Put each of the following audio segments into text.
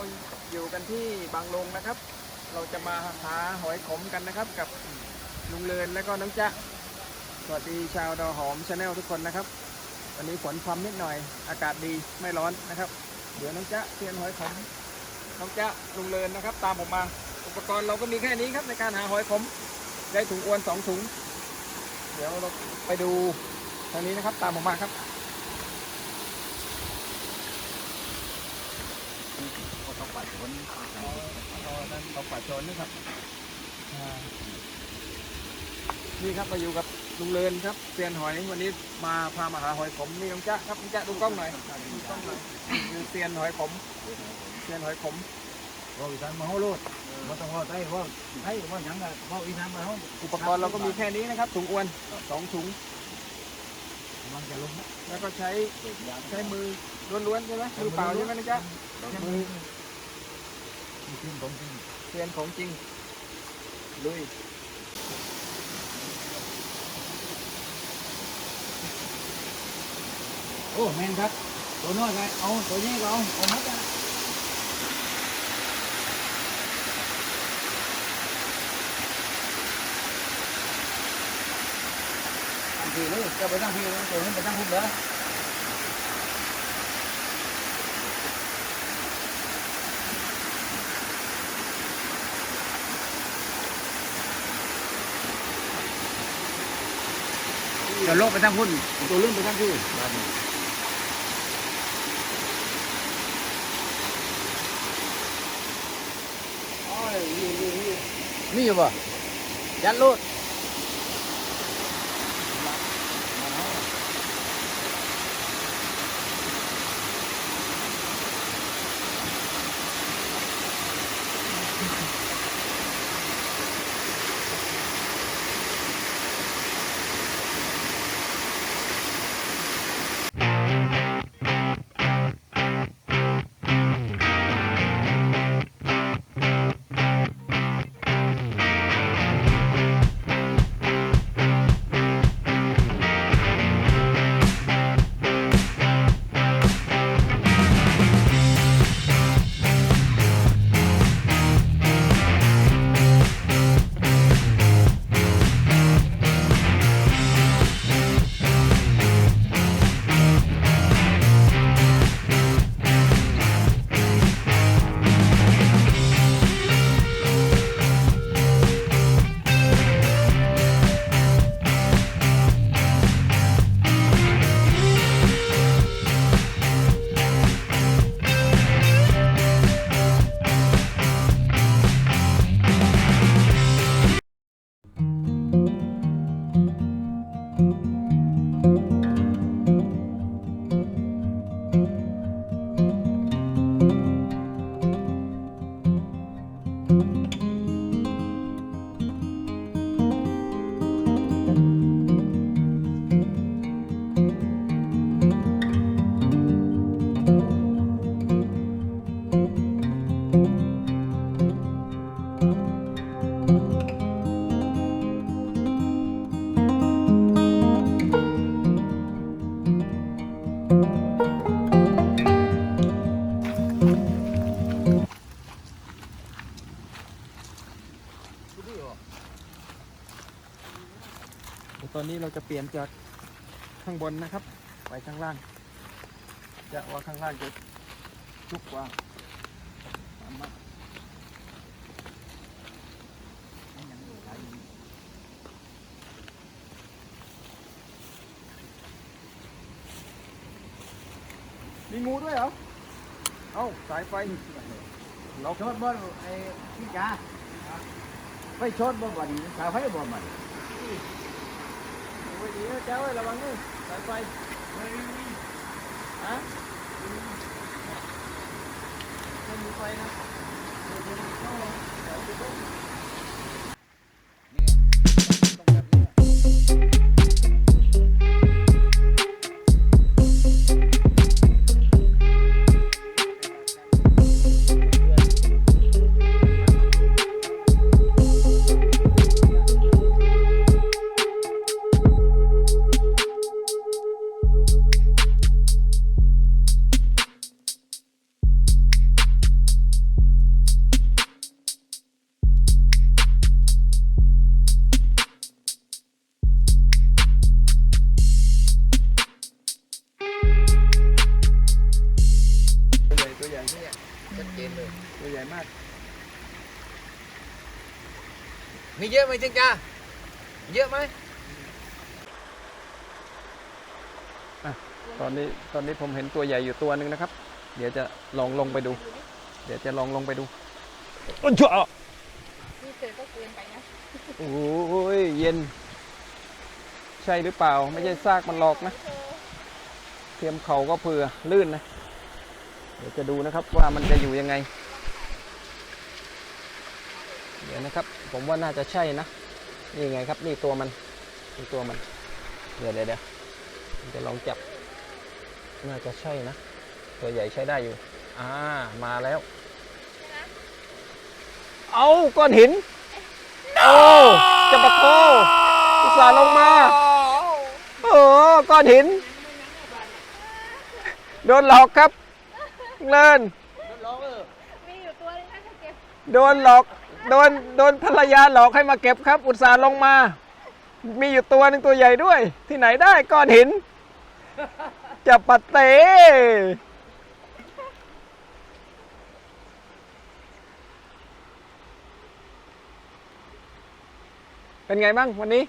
เราอยู่กันที่บางลงนะครับ เราจะมาหาหอยขมกันนะครับ กับลุงเลินและก็น้องจ๊ะสวัสดีชาวดอหอมชาแนลทุกคนนะครับ วันนี้ฝนพรำนิดหน่อย อากาศดีไม่ร้อนนะครับ เดี๋ยวน้องจ๊ะเตรียมหอยขมน้องจ๊ะลุงเลินนะครับ ตามผมมา อุปกรณ์เราก็มีแค่นี้ครับในการหาหอยขมได้ถุงอวนสองถุง เดี๋ยวเราไปดูทางนี้นะครับ ตามผมมาครับ เขา ปัดฝนเอานั่นเอาฝาโจนนี่ครับอ่านี่ครับมาอยู่กับลุงเลินครับเซียนหอยวันนี้มาพามาหาหอยขมนี่น้องจ๊ะครับน้องจ๊ะดูกล้องหน่อยดูกล้องหน่อยนี่คือเซียนหอยขมเซียนหอยขมว่าอีสานมาเขาโลดว่าต้องว่าไต้ว่าไต้ว่าหยังอะว่าอีสานมาเขาอุปกรณ์เราก็มีแค่นี้นะครับถุงอวนสองถุงมันจะลงแล้วก็ใช้ใช้มือล้วนๆใช่ไหมมือเปล่าใช่ไหมน้องจ๊ะมือ มีขึ้นของจริงเซียนของจริงลุยโอ้แมนครับตัวน้อยไงเอาตัวนี้ก็เอาเอาหมดอะตั้งทีเลยจะไปตั้งทีเลยตัวนี้ไปตั้งพุ่มเลย จะโลกไปตั้งพุ่นตัวลื่นไปตั้งที่มีอยู่ป่ะยัดลูด เราจะเปลี่ยนจากข้างบนนะครับ ไปข้างล่าง จะว่าข้างล่างจะชุกกว่ามีงูด้วยเหรอ เอ้า สายไฟเราชดบ่ไอ้พี่จ๋าไปชดบ่บ่ดีสาวไฟบ่มัน โอ้ยดีนะแจ้วเอ้ยระวังนี่สายไฟฮะไม่มีไฟนะจ มีเยอะไหมจิงจ้าเยอะไหมตอนนี้ตอนนี้ผมเห็นตัวใหญ่อยู่ตัวหนึ่งนะครับ เดี๋ยวจะลองลงไปดู เดี๋ยวจะลองลงไปดูโอ้ยเจ้านี่เจอก็เกินไปนะโอ้ยเย็น ใช่หรือเปล่าไม่ใช่ซากมันหลอกนะเทียมเขาก็เผื่อลื่นนะ เดี๋ยวจะดูนะครับว่ามันจะอยู่ยังไง เดี๋ยวนะครับ ผมว่าน่าจะใช่นะ นี่ไงครับ นี่ตัวมันนี่ตัวมัน เดี๋ยวเดี๋ยวเดี๋ยวผมจะลองจับ น่าจะใช่นะ ตัวใหญ่ใช้ได้อยู่ อ่า มาแล้ว เอาก้อนหิน โอ้จะปะโคอุตส่าห์ลงมา โอ้ก้อนหิน โดนหลอกครับ เลินร้องเออมีอยู่ตัวนึงนะจะเก็บโดนหลอก โดนโดนภรรยาหลอกให้มาเก็บครับ อุตส่าห์ลงมา มีอยู่ตัวหนึ่งตัวใหญ่ด้วย ที่ไหนได้ก้อนหิน จะปัดเตะเป็นไงบ้างวันนี้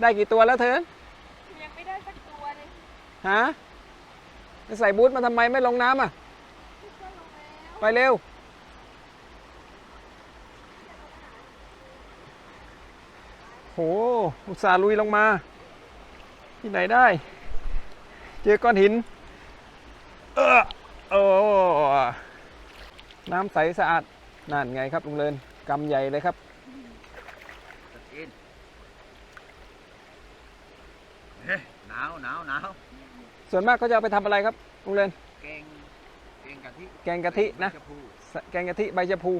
ได้กี่ตัวแล้วเธอยังไม่ได้สักตัวเลยฮะจะใส่บูทมาทำไมไม่ลงน้ำอะก็ลงแล้วไปเร็ว โห อุตส่าห์ลุยลงมา ที่ไหนได้ เจอก้อนหิน เออโอ้น้ำใสสะอาดนั่นไงครับลุงเลินกำใหญ่เลยครับกินเฮ้ยหนาวหนาวหนาวส่วนมากเขาจะเอาไปทำอะไรครับลุงเลินแกงแกงกะทิแกงกะทินะชมพูแกงกะทิใบชะพู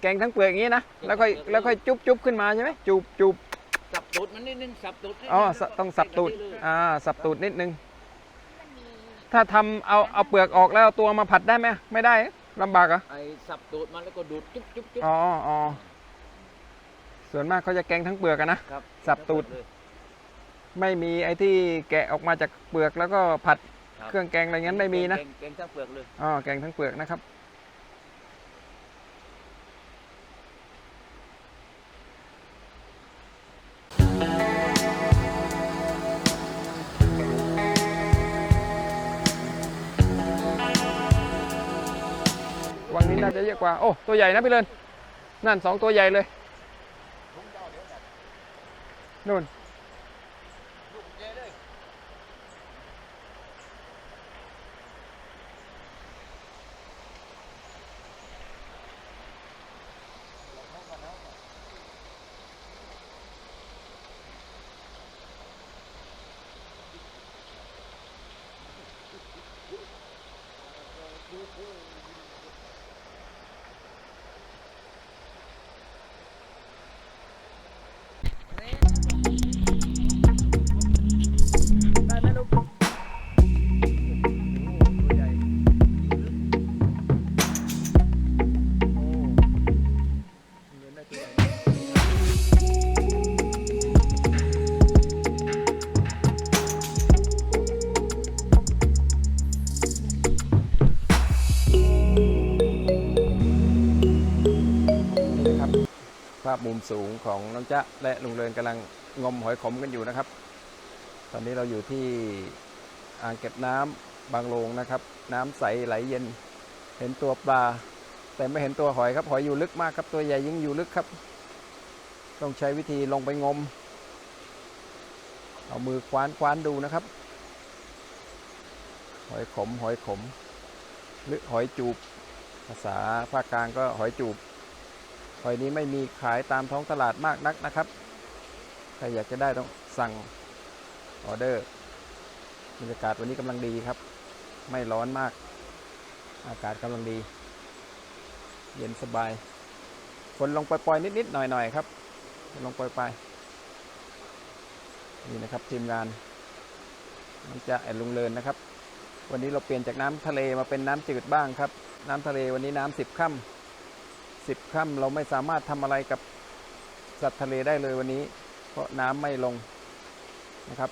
แกงทั้งเปลือกอย่างนี้นะแล้วค่อยแล้วค่อยจุบจุบขึ้นมาใช่ไหมจุบจุบสับตูดมันนิดนึงสับตูดนิดนึอ๋อแล้วสก็ต้องสับตูดใกะทิเลยอ่าสับตูดนิดนึงมันมีถ้าทำเอาเอาเปลือกออกแล้วเอาตัวมาผัดได้ไหมไม่ได้ลำบากเหรอไอ้สับตูดมันแล้วก็ดูดจุ๊บจุ๊บจุ๊บอ๋ออ๋อส่วนมากเขาจะแกงทั้งเปลือกอะนะครับสับตูดเลยไม่มีไอ้ที่แกะออกมาจากเปลือกแล้วก็ผัดครับเครื่องแกงอะไรงั้นไม่มีนะแกงแกงทั้งเปลือกเลยอ๋อแกงทั้งเปลือกนะครับ กว่า โอ้ตัวใหญ่นะพี่เลินนั่นสองตัวใหญ่เลยนู่น มสูงของน้องจ๊ะและลุงเรินกำลังงมหอยขมกันอยู่นะครับ ตอนนี้เราอยู่ที่อ่างเก็บน้ำบางโลงนะครับ น้ำใสไหลเย็น เห็นตัวปลา แต่ไม่เห็นตัวหอยครับ หอยอยู่ลึกมากครับ ตัวใหญ่ยิ่งอยู่ลึกครับ ต้องใช้วิธีลงไปงม เอามือคว้านคว้านดูนะครับ หอยขม หอยขม หรือหอยจูบ ภาษาภาคกลางก็หอยจูบ หอยนี้ไม่มีขายตามท้องตลาดมากนักนะครับ ใครอยากจะได้ต้องสั่งออเดอร์บรรยากาศวันนี้กำลังดีครับ ไม่ร้อนมาก อากาศกำลังดี เย็นสบายฝนลงปล่อยๆนิดๆหน่อยๆครับลงปล่อยๆนี่นะครับทีมงานมันจะแอนลุงเลินนะครับ วันนี้เราเปลี่ยนจากน้ำทะเลมาเป็นน้ำจืดบ้างครับ น้ำทะเลวันนี้น้ำสิบค่ำ สิบค่ำเราไม่สามารถทำอะไรกับสัตว์ทะเลได้เลยวันนี้ เพราะน้ำไม่ลงนะครับ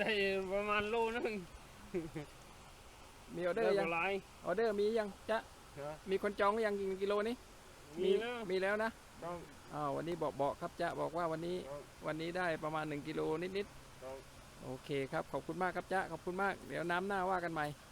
ได้ประมาณโลนึงมีออเดอได้ร์ยังบ่หลายออเดอร์มียังจ๊ะฮะมีคนจองหรือยังกี่กิโลนี้ มีแล้วมีแล้วนะต้องอ้าววันนี้บอกบอกครับจ๊ะบอกว่าวันนี้ต้องวันนี้ได้ประมาณ 1 กิโลนิดต้องๆโอเคครับ ขอบคุณมากครับจ๊ะขอบคุณมาก เดี๋ยวน้ำหน้าว่ากันใหม่ค